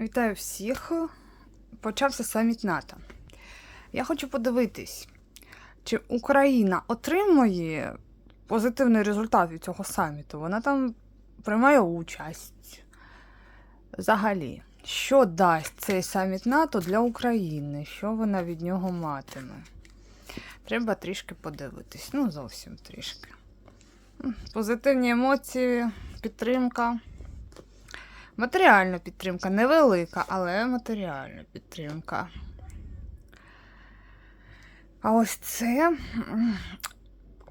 Вітаю всіх. Почався саміт НАТО. Я хочу подивитись, чи Україна отримує позитивний результат від цього саміту. Вона там приймає участь. Взагалі, що дасть цей саміт НАТО для України? Що вона від нього матиме? Треба трішки подивитись. Ну, зовсім трішки. Позитивні емоції, підтримка. Матеріальна підтримка невелика, але матеріальна підтримка. А ось це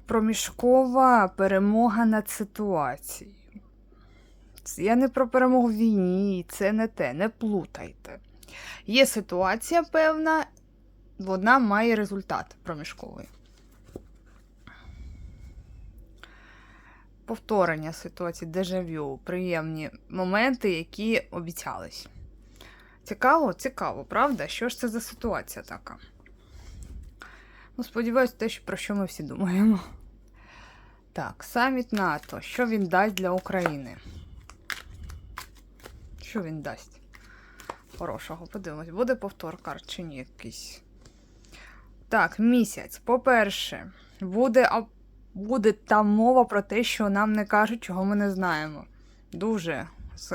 проміжкова перемога над ситуацією. Я не про перемогу в війні, це не те, не плутайте. Є ситуація певна, вона має результат проміжковий. Повторення ситуації, дежавю, приємні моменти, які обіцялись. Цікаво, цікаво, правда? Що ж це за ситуація така? Ну, сподіваюся, те, про що ми всі думаємо. Так, саміт НАТО. Що він дасть для України? Що він дасть? Хорошого, подивимось, буде повтор карт чи ні якийсь. Так, місяць. По-перше, буде буде там мова про те, що нам не кажуть, чого ми не знаємо. Дуже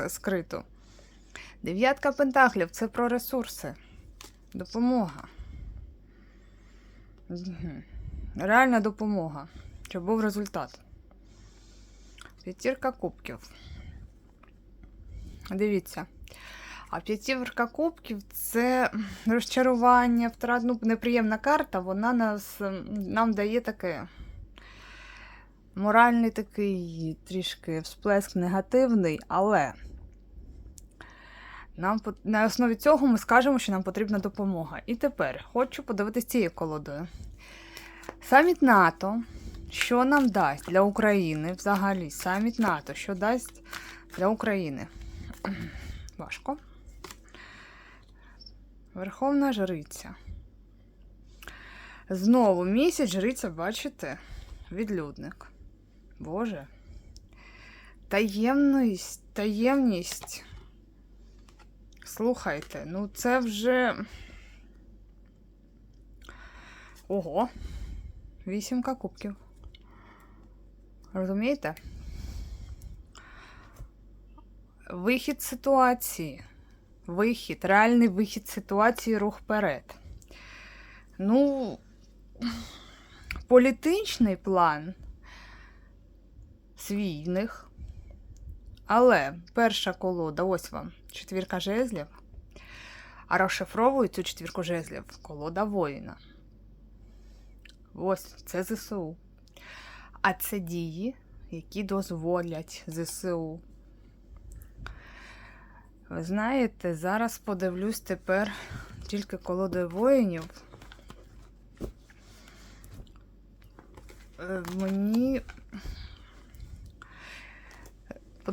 скрито. Дев'ятка пентаклів це про ресурси. Допомога. Реальна допомога. Щоб був результат. П'ятірка кубків. Дивіться. А п'ятірка кубків це розчарування, втрат, ну, неприємна карта, вона нас, нам дає таке моральний такий трішки всплеск негативний, але нам на основі цього ми скажемо, що нам потрібна допомога. І тепер хочу подивитись цією колодою. Саміт НАТО, що нам дасть для України взагалі? Саміт НАТО, що дасть для України? Важко. Верховна жриця. Знову місяць жриця, бачите? Відлюдник. Боже. Таємність, таємність. Слухайте, ну це вже. Ого. Вісімка кубків. Розумієте? Вихід ситуації. Вихід, реальний вихід ситуації, рух вперед. Ну, політичний план свій в них. Але перша колода, ось вам, четвірка жезлів. А розшифровують цю четвірку жезлів колода воїна. Ось це ЗСУ. А це дії, які дозволять ЗСУ. Ви знаєте, зараз подивлюсь тепер тільки колодою воїнів. Е, Мені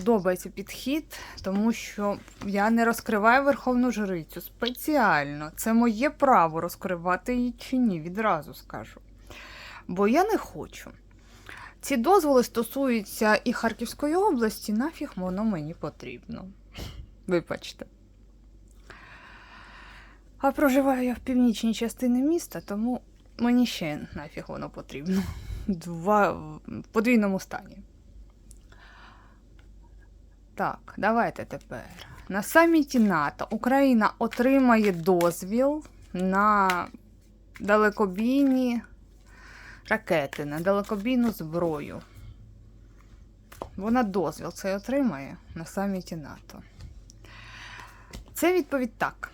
подобається підхід, тому що я не розкриваю верховну жрицю спеціально. Це моє право розкривати її чи ні, відразу скажу. Бо я не хочу. Ці дозволи стосуються і Харківської області, нафіг воно мені потрібно. Вибачте. А проживаю я в північній частині міста, тому мені ще нафіг воно потрібно. Два в подвійному стані. Так, давайте тепер. На саміті НАТО Україна отримає дозвіл на далекобійні ракети, на далекобійну зброю. Вона дозвіл цей отримає на саміті НАТО. Це відповідь так.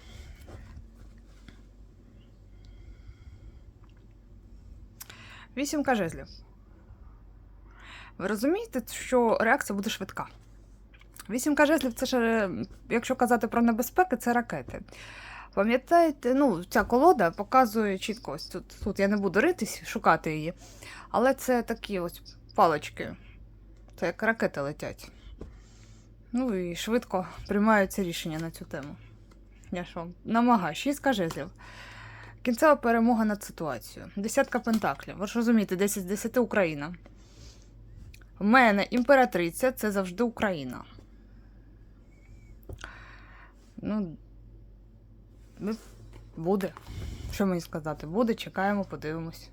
Вісімка жезлів. Ви розумієте, що реакція буде швидка? Вісімка жезлів це ж, е, якщо казати про небезпеки, це ракети. Пам'ятаєте, ну, ця колода показує чітко, ось тут, тут я не буду ритись, шукати її. Але це такі ось палочки. Це як ракети летять. Ну і швидко приймаються рішення на цю тему. Я що, намагаю, шістка жезлів. Кінцева перемога над ситуацією. Десятка пентаклів. Ви ж розумієте, 10 з 10 Україна. В мене імператриця це завжди Україна. Ну. ми Буде. Що мені сказати? Буде, чекаємо, подивимось.